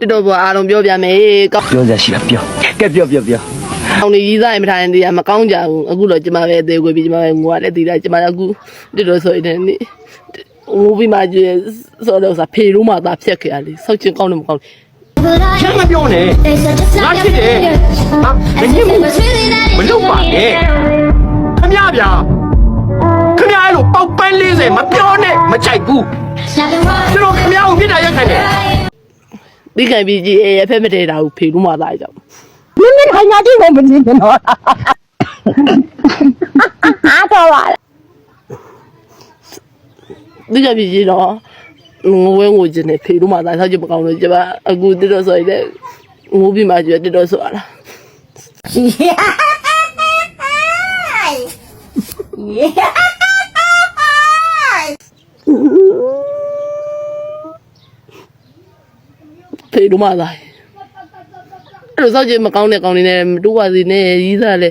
တစ်တော်ပေါ်အားလုံးပြောပြမယ်ကောင်းပြောစရာရှိတာပြောကဲပြောပြောပြောအောင်နေကြီးစားရင်မထားရင်တရားမကောင်းကြဘူးအခုတော့ကျမပဲအသေးကိုပြီးကျမပဲငိုရတယ်တည်တာကျမအခုတစ်တော်ဆိုရင်နေဟိုပြီးမှကျဆိုတော့စာဖေလို့မှသာဖြတ်ခဲ့ရလေဆောက်ချင်ကောင်းတယ်မကောင်းရှင်းမပြောနဲ့ငါချစ်တယ်ဟာမင်းမမလုပ်ပါနဲ့ခမရဗျာခမရအဲ့လိုပေါက်ပန်း40မပြောနဲ့မကြိုက်ဘူးကျွန်တော်ခမရကိုပြစ်တာရက်ခံတ ယ်ဒီကံပြီးကြီးအေးဖက်မတဲတာကိုဖေလို့မှသာကြောက်မင်းမထိုင်ညာတိကိုမကြည့်နဲ့တော့အားတော့ပါလားဒီကပြီးကြီးတော့ငိုဝဲငိုချင်တယ်ဖေလို့မှသာဆောက်ချင်မကောင်းလို့ကျမအခုတစ်တော်ဆိုရင်ငိုပြီးမှကျတစ်တော်ဆိုရတာ ဖေတို့မှသာအဲ့လိုစောက်ကြည့်မကောင်းတဲ့ကောင်းနေနဲ့မတူပါစေနဲ့ရီးစားလဲ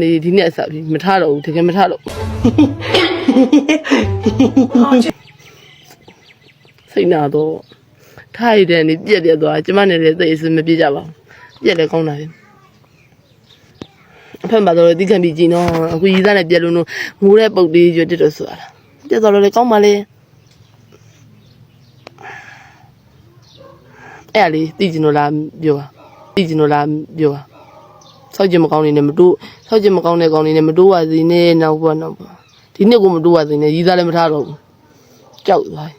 ဒီဒီနေ့အစားပြီးမထားတော့ဘူးတကယ်မထားတော့စိတ်နာတော့ထားရတဲ့နေပြက်ပြက်သွားကျမနဲ့လည်းသိအစမပြေကြပါဘူးပြက်လည်းကောင်းတာပဲအဖက်မှာတော့ဒီကံပြီးကြည့်နော်အခုရီးစားနဲ့ပြက်လို့ငိုတဲ့ပုတ်လေးရွတ်တက်တော့ဆိုရတာပြက်သွားတော့လေကောင်းပါလေ အဲ့ဒါလေးသိကျင်လို့လားပြောပါသိကျင်လို့လားပြောပါဆောက်ကျင်မကောင်းနေနဲ့မတိုးဆောက်ကျင်မကောင်းတဲ့ကောင်းနေနဲ့မတိုးပါစေနဲ့နောက်ဘနောက်ဘဒီနှစ်ကိုမတိုးပါစေနဲ့ရီးစားလည်းမထားတော့ဘူးကြောက်သွား